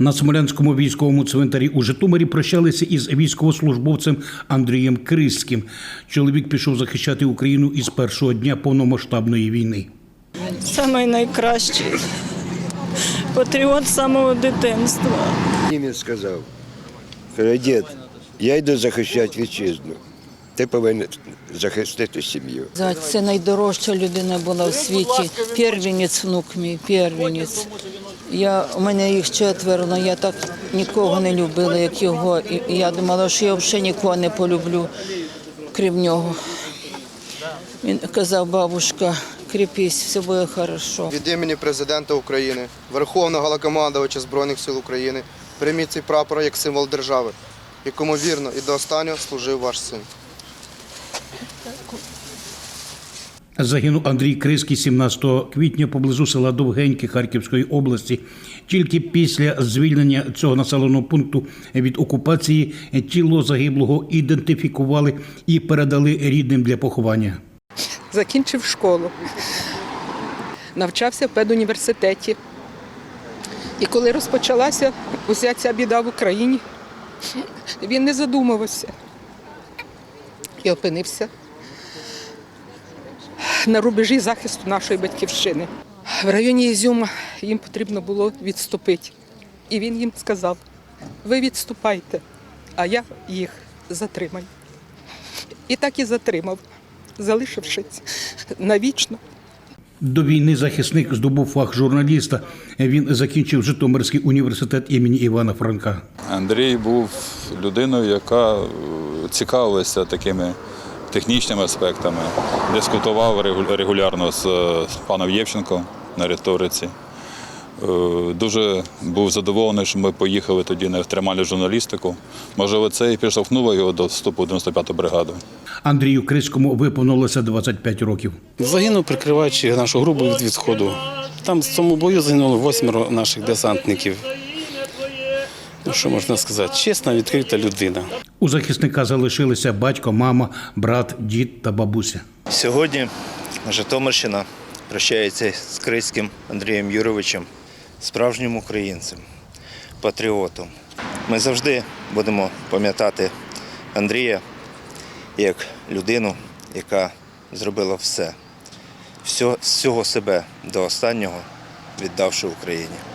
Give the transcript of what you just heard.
На Смолянському військовому цвинтарі у Житомирі прощалися із військовослужбовцем Андрієм Криським. Чоловік пішов захищати Україну із першого дня повномасштабної війни. Самий найкращий патріот з самого дитинства. Він сказав, дід, я йду захищати вітчизну. Ти повинен захистити сім'ю. Це найдорожча людина була в світі. Первенець внук мій, первенець. Я, у мене їх четверо, але я так нікого не любила, як його. І я думала, що я взагалі нікого не полюблю, крім нього. Він казав, бабушка, кріпись, все буде хорошо. Від імені президента України, Верховного Головнокомандувача Збройних сил України, прийміть цей прапор як символ держави, якому вірно і до останнього служив ваш син. Загинув Андрій Криський 17 квітня поблизу села Довгеньке Харківської області. Тільки після звільнення цього населеного пункту від окупації тіло загиблого ідентифікували і передали рідним для поховання. закінчив школу, навчався в педуніверситеті. І коли розпочалася уся ця біда в Україні, він не задумувався і опинився на рубежі захисту нашої батьківщини. В районі Ізюма їм потрібно було відступити. І він їм сказав: ви відступайте, а я їх затримаю. І так і затримав, залишившись навічно. До війни захисник здобув фах журналіста. Він закінчив Житомирський університет імені Івана Франка. Андрій був людиною, яка цікавилася такими технічними аспектами, дискутував регулярно з з паном Євченком на риториці. Е, Дуже був задоволений, що ми поїхали тоді на екстремальну журналістику. Можливо, це і підштовхнуло його до вступу в 95-ту бригаду. Андрію Криському виповнилося 25 років. Загинув, прикриваючи нашу групу від відходу. Там в цьому бою загинуло восьмеро наших десантників. Ну, що можна сказати? Чесна, відкрита людина. У захисника залишилися батько, мама, брат, дід та бабуся. Сьогодні Житомирщина прощається з Крицьким Андрієм Юровичем, справжнім українцем, патріотом. Ми завжди будемо пам'ятати Андрія як людину, яка зробила все, все всього себе до останнього, віддавши Україні.